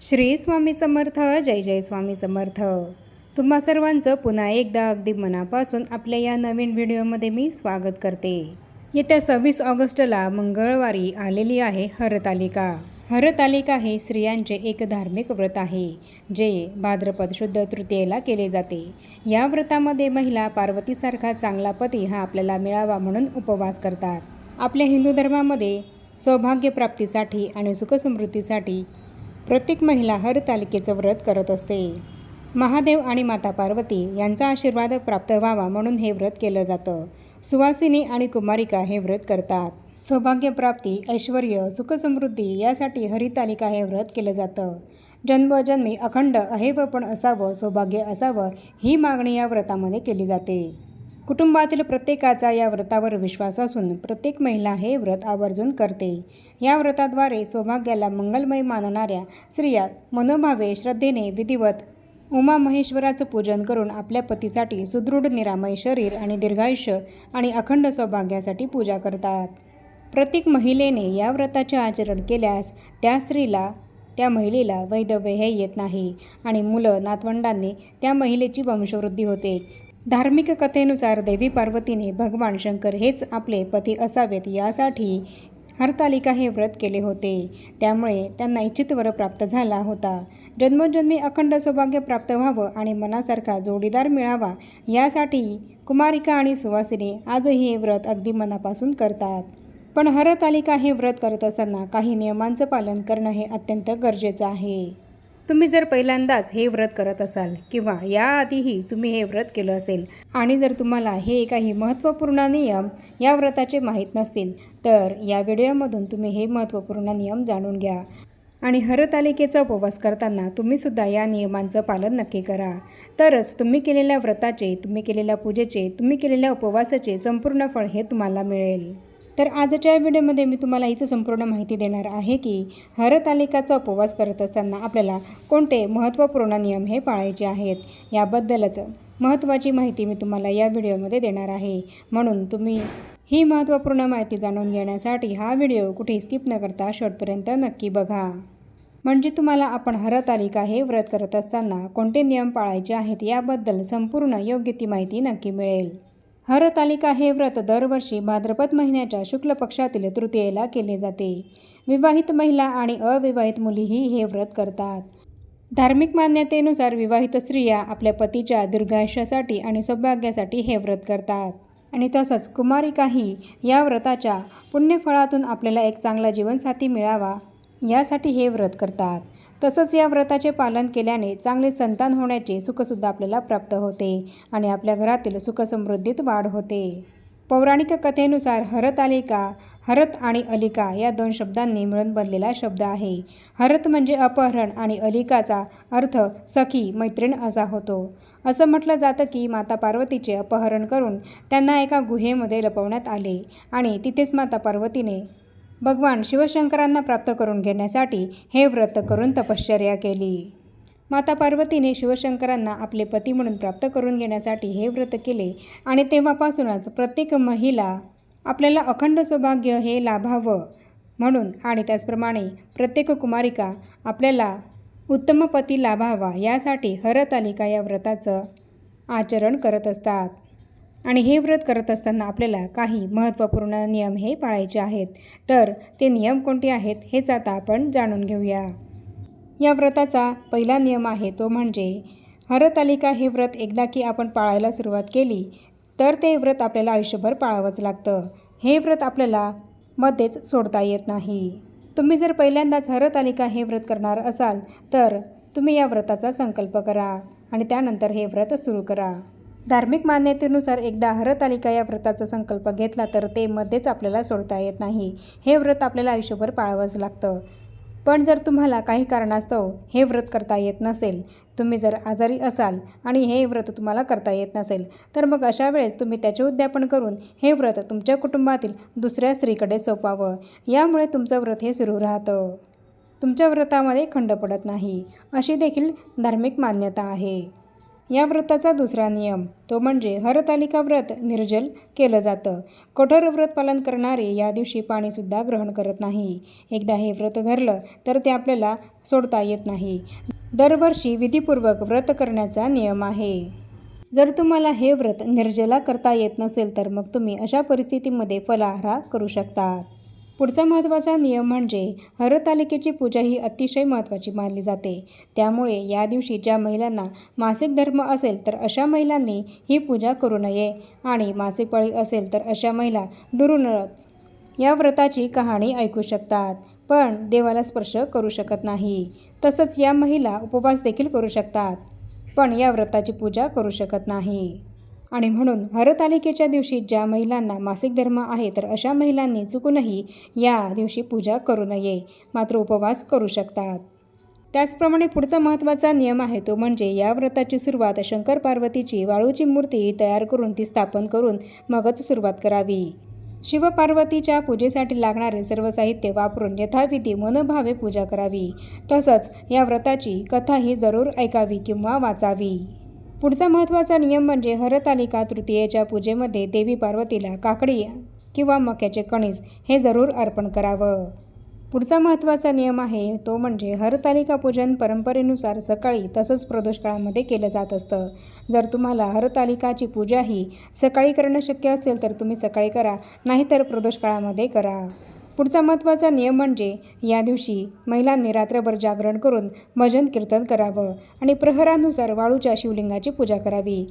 श्री स्वामी समर्थ जय जय स्वामी समर्थ. तुम्हा सर्वांचं पुन्हा एकदा अगदी मनापासून आपल्या या नवीन व्हिडिओमध्ये मी स्वागत करते. येत्या सव्वीस ऑगस्टला मंगळवारी आलेली आहे हरतालिका. हरतालिका हे स्त्रियांचे एक धार्मिक व्रत आहे जे भाद्रपद शुद्ध तृतीयेला केले जाते. या व्रतामध्ये महिला पार्वतीसारखा चांगला पती हा आपल्याला मिळावा म्हणून उपवास करतात. आपल्या हिंदू धर्मामध्ये सौभाग्यप्राप्तीसाठी आणि सुखसमृद्धीसाठी प्रत्येक महिला हरतालिकेचं व्रत करत असते. महादेव आणि माता पार्वती यांचा आशीर्वाद प्राप्त व्हावा म्हणून हे व्रत केलं जातं. सुवासिनी आणि कुमारिका हे व्रत करतात. सौभाग्यप्राप्ती ऐश्वर सुखसमृद्धी यासाठी हरितालिका हे व्रत केलं जातं. जन्मजन्मी अखंड अहेवपण असावं सौभाग्य असावं ही मागणी या व्रतामध्ये केली जाते. कुटुंबातील प्रत्येकाचा या व्रतावर विश्वास असून प्रत्येक महिला हे व्रत आवर्जून करते. या व्रताद्वारे सौभाग्याला मंगलमय मानणाऱ्या स्त्रिया मनोभावे श्रद्धेने विधिवत उमा महेश्वराचं पूजन करून आपल्या पतीसाठी सुदृढ निरामय शरीर आणि दीर्घायुष्य आणि अखंड सौभाग्यासाठी पूजा करतात. प्रत्येक महिलेने या व्रताचे आचरण केल्यास त्या स्त्रीला त्या महिलेला वैधव्य हे येत नाही आणि मुलं नातवंडांनी त्या महिलेची वंशवृद्धी होते. धार्मिक कथेनुसार देवी पार्वतीने भगवान शंकर हेच आपले पती असावेत यासाठी हरतालिका हे व्रत केले होते. त्यामुळे त्यांना इच्छित वर प्राप्त झाला होता. जन्मोजन्मी अखंड सौभाग्य प्राप्त व्हावं आणि मनासारखा जोडीदार मिळावा यासाठी कुमारिका आणि सुवासिनी आजही हे व्रत अगदी मनापासून करतात. पण हरतालिका हे व्रत करत असताना काही नियमांचं पालन करणं हे अत्यंत गरजेचं आहे. तुम्ही जर पहिल्यांदाच हे व्रत करत असाल किंवा याआधीही तुम्ही हे व्रत केलं असेल आणि जर तुम्हाला हे काही महत्त्वपूर्ण नियम या व्रताचे माहीत नसतील तर या व्हिडिओमधून तुम्ही हे महत्त्वपूर्ण नियम जाणून घ्या. आणि हरतालिकेचा उपवास करताना तुम्हीसुद्धा या नियमांचं पालन नक्की करा. तरच तुम्ही केलेल्या व्रताचे तुम्ही केलेल्या पूजेचे तुम्ही केलेल्या उपवासाचे संपूर्ण फळ हे तुम्हाला मिळेल. तर आजच्या व्हिडिओमध्ये मी तुम्हाला हीच संपूर्ण माहिती देणार आहे की हरतालिकाचा उपवास करत असताना आपल्याला कोणते महत्त्वपूर्ण नियम हे पाळायचे आहेत याबद्दलच महत्त्वाची माहिती मी तुम्हाला या व्हिडिओमध्ये देणार आहे. म्हणून तुम्ही ही महत्त्वपूर्ण माहिती जाणून घेण्यासाठी हा व्हिडिओ कुठे स्किप न करता शेवटपर्यंत नक्की बघा. म्हणजे तुम्हाला आपण हरतालिका हे व्रत करत असताना कोणते नियम पाळायचे आहेत याबद्दल संपूर्ण योग्य ती माहिती नक्की मिळेल. हरतालिका हे व्रत दरवर्षी भाद्रपद महिन्याच्या शुक्ल पक्षातील तृतीयेला केले जाते. विवाहित महिला आणि अविवाहित मुलीही हे व्रत करतात. धार्मिक मान्यतेनुसार विवाहित स्त्रिया आपल्या पतीच्या दीर्घायुष्यासाठी आणि सौभाग्यासाठी हे व्रत करतात. आणि तसंच कुमारिकाही या व्रताच्या पुण्यफळातून आपल्याला एक चांगला जीवनसाथी मिळावा यासाठी हे व्रत करतात. तसंच या व्रताचे पालन केल्याने चांगले संतान होण्याचे सुखसुद्धा आपल्याला प्राप्त होते आणि आपल्या घरातील सुखसमृद्धीत वाढ होते. पौराणिक कथेनुसार हरत आलिका हरत आणि अलिका या दोन शब्दांनी मिळून बनलेला शब्द आहे. हरत म्हणजे अपहरण आणि अलिकाचा अर्थ सखी मैत्रीण असा होतो. असं म्हटलं जातं की माता पार्वतीचे अपहरण करून त्यांना एका गुहेमध्ये लपवण्यात आले आणि तिथेच माता पार्वतीने भगवान शिवशंकरांना प्राप्त करून घेण्यासाठी हे व्रत करून तपश्चर्या केली. माता पार्वतीने शिवशंकरांना आपले पती म्हणून प्राप्त करून घेण्यासाठी हे व्रत केले आणि तेव्हापासूनच प्रत्येक महिला आपल्याला अखंड सौभाग्य हे लाभावं म्हणून आणि त्याचप्रमाणे प्रत्येक कुमारिका आपल्याला उत्तम पती लाभावा यासाठी हरतालिका या व्रताचं आचरण करत असतात. आणि हे व्रत करत असताना आपल्याला काही महत्त्वपूर्ण नियम हे पाळायचे आहेत. तर ते नियम कोणते आहेत हेच आता आपण जाणून घेऊया. या व्रताचा पहिला नियम आहे तो म्हणजे हरतालिका हे व्रत एकदा की आपण पाळायला सुरुवात केली तर ते व्रत आपल्याला आयुष्यभर पाळावंच लागतं. हे व्रत आपल्याला मध्येच सोडता येत नाही. तुम्ही जर पहिल्यांदाच हरतालिका हे व्रत करणार असाल तर तुम्ही या व्रताचा संकल्प करा आणि त्यानंतर हे व्रत सुरू करा. धार्मिक मान्यतेनुसार एकदा हरतालिका या व्रताचा संकल्प घेतला तर ते मध्येच आपल्याला सोडता येत नाही. हे व्रत आपल्याला आयुष्यभर पाळावंच लागतं. पण जर तुम्हाला काही कारणास्तव हे व्रत करता येत नसेल तुम्ही जर आजारी असाल आणि हे व्रत तुम्हाला करता येत नसेल तर मग अशा वेळेस तुम्ही त्याचे उद्यापन करून हे व्रत तुमच्या कुटुंबातील दुसऱ्या स्त्रीकडे सोपवावं. यामुळे तुमचं व्रत हे सुरू राहतं. तुमच्या व्रतामध्ये खंड पडत नाही. अशी देखील धार्मिक मान्यता आहे. या व्रताचा दुसरा नियम तो म्हणजे हरतालिका व्रत निर्जल केलं जातं. कठोर व्रत पालन करणारे या दिवशी पाणीसुद्धा ग्रहण करत नाही. एकदा हे व्रत धरलं तर ते आपल्याला सोडता येत नाही. दरवर्षी विधीपूर्वक व्रत करण्याचा नियम आहे. जर तुम्हाला हे व्रत निर्जला करता येत नसेल तर मग तुम्ही अशा परिस्थितीमध्ये फलाहार करू शकतात पुढचा महत्त्वाचा नियम म्हणजे हरतालिकेची पूजा ही अतिशय महत्त्वाची मानली जाते. त्यामुळे या दिवशी ज्या महिलांना मासिक धर्म असेल तर अशा महिलांनी ही पूजा करू नये आणि मासिक पाळी असेल तर अशा महिला दुरूनच या व्रताची कहाणी ऐकू शकतात. पण देवाला स्पर्श करू शकत नाही. तसंच या महिला उपवास देखील करू शकतात पण या व्रताची पूजा करू शकत नाही. आणि म्हणून हरतालिकेच्या दिवशी ज्या महिलांना मासिक धर्म आहे तर अशा महिलांनी चुकूनही या दिवशी पूजा करू नये मात्र उपवास करू शकतात. त्याचप्रमाणे पुढचा महत्त्वाचा नियम आहे तो म्हणजे या व्रताची सुरुवात शंकर पार्वतीची वाळूची मूर्ती तयार करून ती स्थापन करून मगच सुरुवात करावी. शिवपार्वतीच्या पूजेसाठी लागणारे सर्व साहित्य वापरून यथाविधी मनोभावे पूजा करावी. तसंच या व्रताची कथाही जरूर ऐकावी किंवा वाचावी. पुढचा महत्त्वाचा नियम म्हणजे हरतालिका तृतीयेच्या पूजेमध्ये देवी पार्वतीला काकडी किंवा मक्याचे कणीस हे जरूर अर्पण करावं. पुढचा महत्त्वाचा नियम आहे तो म्हणजे हरतालिका पूजन परंपरेनुसार सकाळी तसंच प्रदोष काळामध्ये केलं जात असतं. जर तुम्हाला हरतालिकाची पूजा ही सकाळी करणं शक्य असेल तर तुम्ही सकाळी करा नाहीतर प्रदोष काळामध्ये करा. पुढचा महत्त्वाचा नियम म्हणजे या दिवशी महिलांनी रात्रभर जागरण करून भजन कीर्तन करावं आणि प्रहरानुसार वाळूच्या शिवलिंगाची पूजा करावी.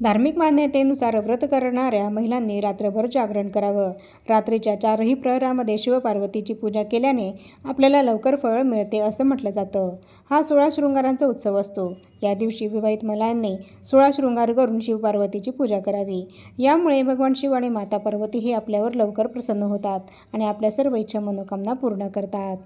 धार्मिक मान्यतेनुसार व्रत करणाऱ्या महिलांनी रात्रभर जागरण करावं. रात्रीच्या चारही प्रहरामध्ये शिवपार्वतीची पूजा केल्याने आपल्याला लवकर फळ मिळते असं म्हटलं जातं. हा सोळा शृंगारांचा उत्सव असतो. या दिवशी विवाहित महिलांनी सोळा शृंगार करून शिवपार्वतीची पूजा करावी. यामुळे भगवान शिव आणि माता पार्वती हे आपल्यावर लवकर प्रसन्न होतात आणि आपल्या सर्व इच्छा मनोकामना पूर्ण करतात.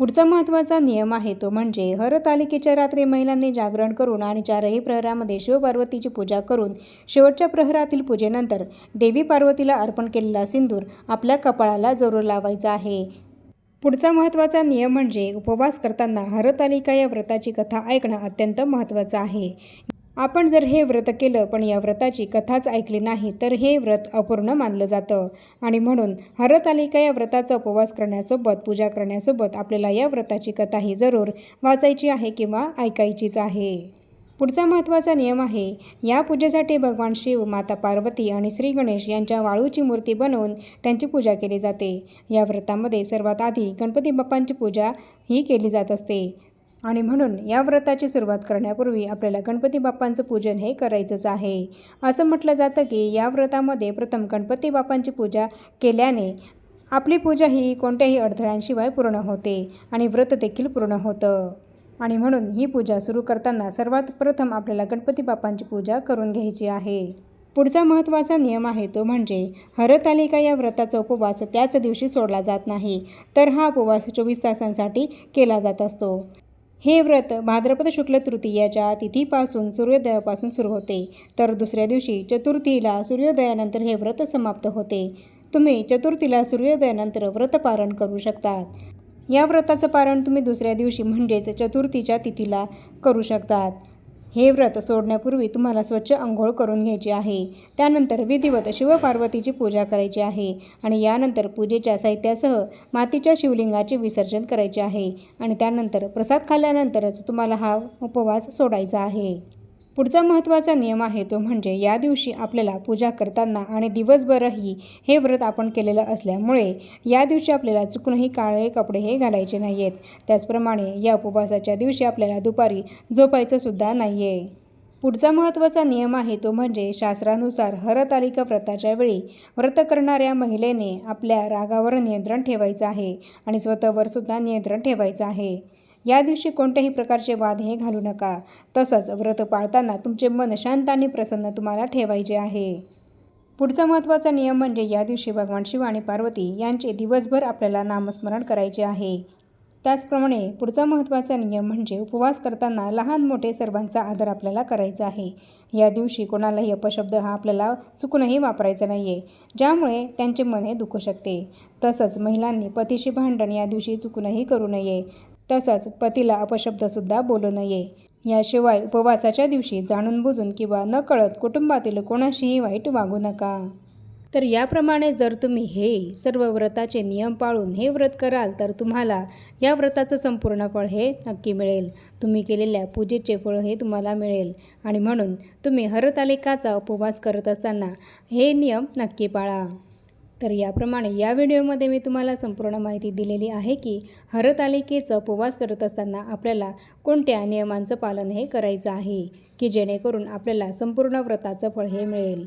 पुढचा महत्त्वाचा नियम आहे तो म्हणजे हरतालिकेच्या रात्री महिलांनी जागरण करून आणि चारही प्रहरामध्ये शिवपार्वतीची पूजा करून शेवटच्या प्रहरातील पूजेनंतर देवी पार्वतीला अर्पण केलेला सिंदूर आपल्या कपाळाला जरूर लावायचा आहे. पुढचा महत्त्वाचा नियम म्हणजे उपवास करताना हरतालिका या व्रताची कथा ऐकणं अत्यंत महत्त्वाचं आहे. आपण जर हे व्रत केलं पण या व्रताची कथाच ऐकली नाही तर हे व्रत अपूर्ण मानलं जातं. आणि म्हणून हरतालिका या व्रताचा उपवास करण्यासोबत पूजा करण्यासोबत आपल्याला या व्रताची कथाही जरूर वाचायची आहे किंवा ऐकायचीच आहे. पुढचा महत्त्वाचा नियम आहे या पूजेसाठी भगवान शिव माता पार्वती आणि श्री गणेश यांच्या वाळूची मूर्ती बनवून त्यांची पूजा केली जाते. या व्रतामध्ये सर्वात आधी गणपती बाप्पांची पूजा ही केली जात असते. आणि म्हणून या व्रताची सुरुवात करण्यापूर्वी आपल्याला गणपती बाप्पांचं पूजन हे करायचंच आहे. असं म्हटलं जातं की या व्रतामध्ये प्रथम गणपती बाप्पांची पूजा केल्याने आपली पूजा ही कोणत्याही अडथळ्यांशिवाय पूर्ण होते आणि व्रत देखील पूर्ण होतं. आणि म्हणून ही पूजा सुरू करताना सर्वात प्रथम आपल्याला गणपती बाप्पांची पूजा करून घ्यायची आहे. पुढचा महत्त्वाचा नियम आहे तो म्हणजे हरतालिका या व्रताचा उपवास त्याच दिवशी सोडला जात नाही तर हा उपवास चोवीस तासांसाठी केला जात असतो. हे व्रत भाद्रपद शुक्ल तृतीयाच्या तिथीपासून सूर्योदयापासून सुरू होते. तर दुसऱ्या दिवशी चतुर्थीला सूर्योदयानंतर हे व्रत समाप्त होते. तुम्ही चतुर्थीला सूर्योदयानंतर व्रत पारण करू शकतात या व्रताचं पारण तुम्ही दुसऱ्या दिवशी म्हणजेच चतुर्थीच्या तिथीला करू शकतात. हे व्रत सोडण्यापूर्वी तुम्हाला स्वच्छ आंघोळ करून घ्यायची आहे. त्यानंतर विधिवत शिवपार्वतीची पूजा करायची आहे आणि यानंतर पूजेच्या साहित्यासह मातीच्या शिवलिंगाचे विसर्जन करायचे आहे. आणि त्यानंतर प्रसाद खाल्ल्यानंतरच तुम्हाला हा उपवास सोडायचा आहे. पुढचा महत्त्वाचा नियम आहे तो म्हणजे या दिवशी आपल्याला पूजा करताना आणि दिवसभरही हे व्रत आपण केलेलं असल्यामुळे या दिवशी आपल्याला चुकूनही काळे कपडे हे घालायचे नाही आहेत त्याचप्रमाणे या उपवासाच्या दिवशी आपल्याला दुपारी झोपायचंसुद्धा नाही आहे पुढचा महत्त्वाचा नियम आहे तो म्हणजे शास्त्रानुसार हरतालिका व्रताच्या वेळी व्रत करणाऱ्या महिलेने आपल्या रागावर नियंत्रण ठेवायचं आहे आणि स्वतःवर सुद्धा नियंत्रण ठेवायचं आहे. या दिवशी कोणत्याही प्रकारचे वाद हे घालू नका. तसंच व्रत पाळताना तुमचे मन शांत आणि प्रसन्न तुम्हाला ठेवायचे आहे. पुढचा महत्त्वाचा नियम म्हणजे या दिवशी भगवान शिव आणि पार्वती यांचे दिवसभर आपल्याला नामस्मरण करायचे आहे. त्याचप्रमाणे पुढचा महत्त्वाचा नियम म्हणजे उपवास करताना लहान मोठे सर्वांचा आदर आपल्याला करायचा आहे. या दिवशी कोणालाही अपशब्द हा आपल्याला चुकूनही वापरायचा नाही आहे ज्यामुळे त्यांचे मन हे दुखू शकते. तसंच महिलांनी पतीशी भांडण या दिवशी चुकूनही करू नये. तसंच पतीला अपशब्दसुद्धा बोलू नये. याशिवाय उपवासाच्या दिवशी जाणून बुजून किंवा न कळत कुटुंबातील कोणाशीही वाईट वागू नका. तर याप्रमाणे जर तुम्ही हे सर्व व्रताचे नियम पाळून हे व्रत कराल तर तुम्हाला या व्रताचं संपूर्ण फळ हे नक्की मिळेल. तुम्ही केलेल्या पूजेचे फळ हे तुम्हाला मिळेल. आणि म्हणून तुम्ही हरतालिकाचा उपवास करत असताना हे नियम नक्की पाळा. तर याप्रमाणे या व्हिडिओमध्ये मी तुम्हाला संपूर्ण माहिती दिलेली आहे की हरतालिकेचं उपवास करत असताना आपल्याला कोणत्या नियमांचं पालन हे करायचं आहे की जेणेकरून आपल्याला संपूर्ण व्रताचं फळ हे मिळेल?